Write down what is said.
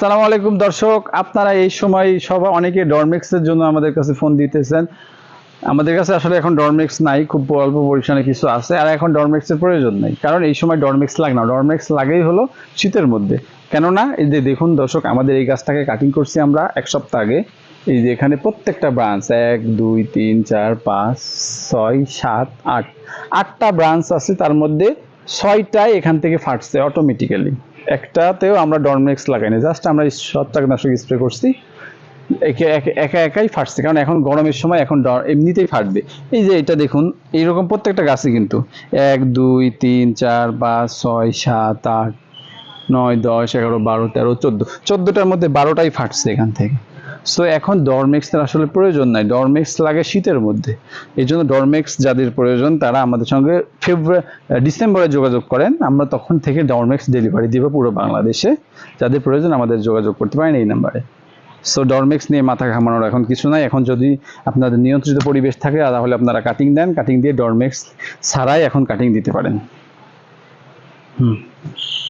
সালাম আলাইকুম দর্শক, আপনারা এই সময় সবাই অনেকে ডরমেক্সের জন্য আমাদের কাছে ফোন দিতেছেন। আমাদের কাছে আসলে এখন ডরমেক্স নাই, খুব অল্প পরিমাণে কিছু আছে, আর এখন ডরমেক্সের প্রয়োজন নেই। কারণ এই সময় ডরমেক্স লাগে না। ডরমেক্স লাগেই হলো শীতের মধ্যে। কেননা, এই যে দেখুন দর্শক, আমাদের এই গাছটাকে কাটিং করছি আমরা এক সপ্তাহ আগে। এই যে এখানে প্রত্যেকটা ব্রাঞ্চ এক, দুই, তিন, চার, পাঁচ, ছয়, সাত, আট। আটটা ব্রাঞ্চ আছে, তার মধ্যে ছয়টাই এখান থেকে ফাটছে অটোমেটিক্যালি একটাতেও আমরা ডরমেক্স লাগাইনি জাস্ট আমরা ছত্রাকনাশক স্প্রে করছি। একে একে- একা একাই ফাটছে, কারণ এখন গরমের সময় এখন এমনিতেই ফাটবে। এই যে এটা দেখুন, এইরকম প্রত্যেকটা গাছে কিন্তু। এক, দুই, তিন, চার, পাঁচ, ছয়, সাত, আট, নয়, দশ, এগারো, বারো, তেরো, চোদ্দ। চোদ্দোটার মধ্যে বারোটাই ফাটছে এখান থেকে। সো এখন ডরমেক্সের আসলে প্রয়োজন নাই। ডরমেক্স লাগে শীতের মধ্যে। এই জন্য ডরমেক্স যাদের প্রয়োজন, তারা আমাদের সঙ্গে ফেব্রুয়ারি ডিসেম্বরে যোগাযোগ করেন। আমরা তখন থেকে ডরমেক্স ডেলিভারি দিব পুরো বাংলাদেশে। যাদের প্রয়োজন আমাদের যোগাযোগ করতে পারেন এই নাম্বারে। সো ডরমেক্স নিয়ে মাথা ঘামানোর এখন কিছু নাই। এখন যদি আপনাদের নিয়ন্ত্রিত পরিবেশ থাকে, তাহলে আপনারা কাটিং দেন। কাটিং দিয়ে ডরমেক্স ছাড়াই এখন কাটিং দিতে পারেন। হুম।